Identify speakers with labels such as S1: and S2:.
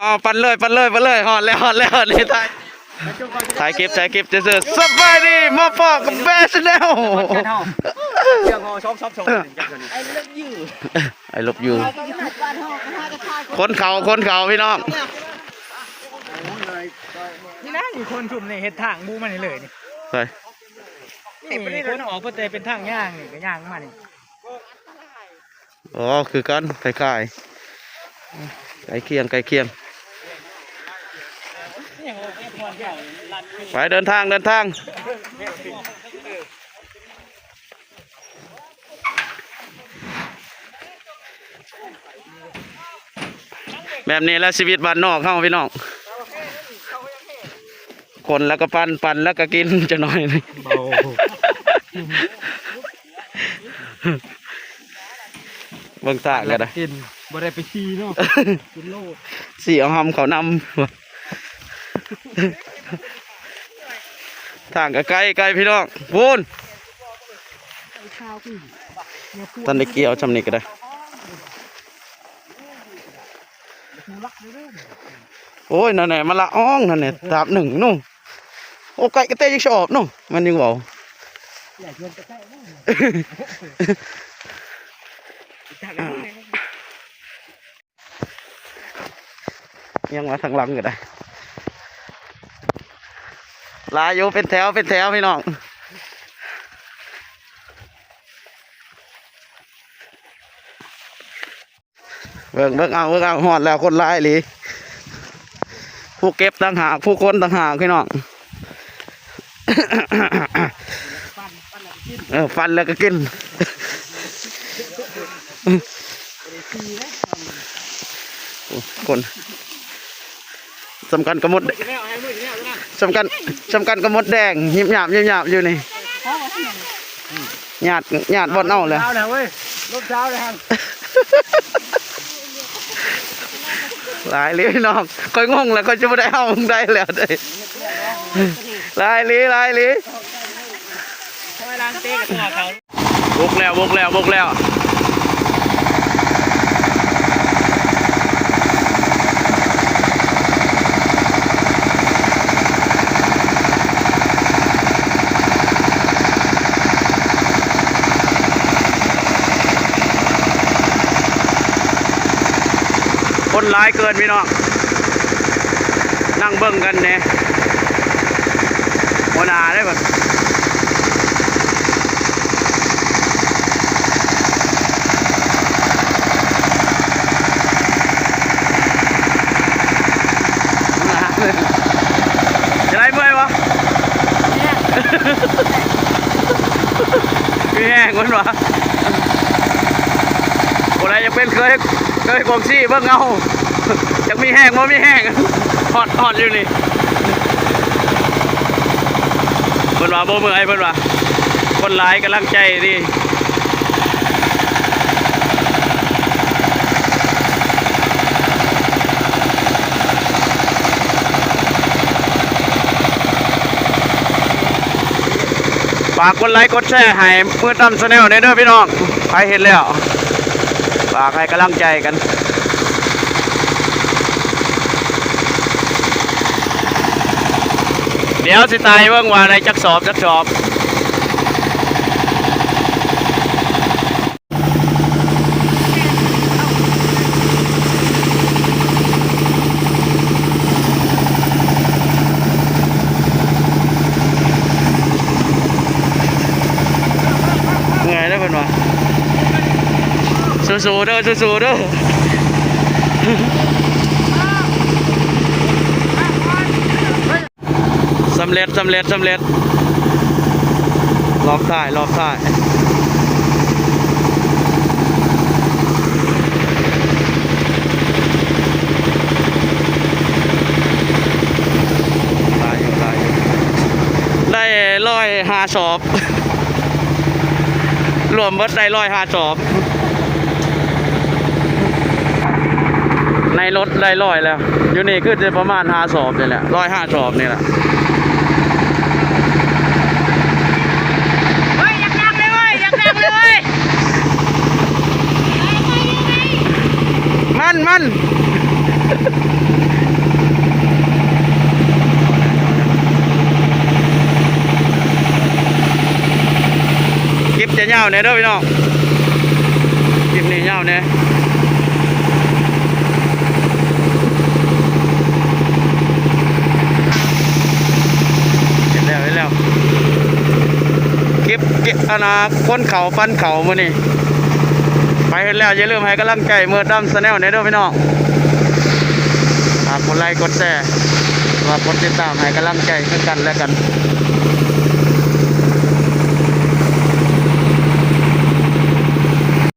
S1: อ๋อปันเลยปันเลยปันเลยหอดแล้วหอดแล้วหอดนี่ถ่ายถ่ายคลิปถ่ายคลิปจะเสือสบายดีมาปอกกับแบชแนล
S2: เรื่องหอชอบชอบชอบ
S3: ไอ้เลิกยืด
S1: ไอ้ลบอยู่
S3: เราก็หนักบ้านห้องห้ากระทาย
S1: คนเขาคนเขาพี่น้อง
S2: นี่นะมีคนชุมในเห็ดทางบูมันนี่เลยนี่
S1: ไป
S2: นี่คนออกก็แต่เป็นทางย่างนี่ก็ย่างมานี่
S1: อ๋อคือกันคล้ายๆไก่เคียงไก่เคียง
S2: นี่โอ้ยพรใหญ่ลัน
S1: ไปเดินทางเดินทาง แบบนี้แล้วชีวิตบ้านนอกเข้าพี่น้องคนแล้วก็ปั้นปั้นแล้วก็กินจะน้อยหนึงเบิ่งตากันนะ
S2: กินบ่ได้ไปขี่เนาะกินโลด
S1: สีเอาหำเขานำว่ะ ทางก็ไกลไกลพี่น้องพูน
S3: ข้าวพี่
S1: ท่านได้เกี่ยวชำนี้ก็ได้ โอ้ยนั่นแหละมาละอ้องนั่นแหละดาบหนึ่งนู่นโอ้ไก่กระเตยยังชอบนู่นมันยังบอก
S2: อยา
S1: ยังมาทางหลังก็ได้ ลายอยู่เป็นแถวเป็นแถวพี่น้องเบิ่งเบิ่งเอาเบิ่งเอาหอดแล้วคนร้ายหลีผู้เก็บต่างหากผู้คนต่างหากพี่น้องเออฟันแล้วก็กินโอ้คนสำคัญกระมด
S2: แล้วให้มือเนี่ยนะ
S1: สำคัญสำคัญกระมดแดงยิบหยาบยิบหยาบอยู่นี่
S3: พ่อมาที่ไหน
S1: หยาดหยาดบอลเอาเลย
S2: เช้าแล้วเว้ยรถเช้าเลยฮัน
S1: หลายลีน้องค่อยงงแล้วก็จะไม่ได้เอามึงได้แล้วเด้หลายลีหลายลี
S2: ทำไมล้างเต้กับตัวเขา
S1: บุกแล้วบุกแล้วบุกแล้ว คนร้ายเกินพี่น้องนั่งเบิ่งกันเนี่ยหัวหน้าได้ปะจะได้เมื่อยวะมีแห้งมันวะโอ้ยยังเป็นเคย เคยกองซี่เบิ่งเอายังมีแห้งว่ามีแห้งหอดหอดอยู่นี่เพิ่นว่าบ่เมื่อยเพิ่นว่าคนหลายกำลังใจดีฝากกดไลค์กดแชร์ให้มือตั้มชาแนลเด้อพี่น้องใครเห็นแล้ว ฝากให้กำลังใจกันเดี๋ยวสิตายเบิ่งว่าในจักสอบจักสอบ สู้ๆเด้อสู้ๆเด้อสำเร็จสำเร็จสำเร็จรอบท้ายรอบท้ายตายอยู่ตายอยู่ได้ร้อยห้าสอบ รวมเบิดได้ร้อยห้าสอบ ในรถได้ร้อยแล้ว อยู่นี่ก็จะประมาณห้าสอบนี่แหละร้อยห้าสอบนี่แหละ
S3: มันมันกิบจะเงา
S1: เนี่ยเด้อพี่น้องกิบนี่เงาเนี่ย อนนาคนเขาฟันเขามือนี่ไปเห็นแล้วอย่าลืมให้กำลังใจเมื่อดำสแนลเนเด้อพี่น้องฝากดไลค์กดแชร์ว่ากดติดตามให้กำลังใจคือกันและกัน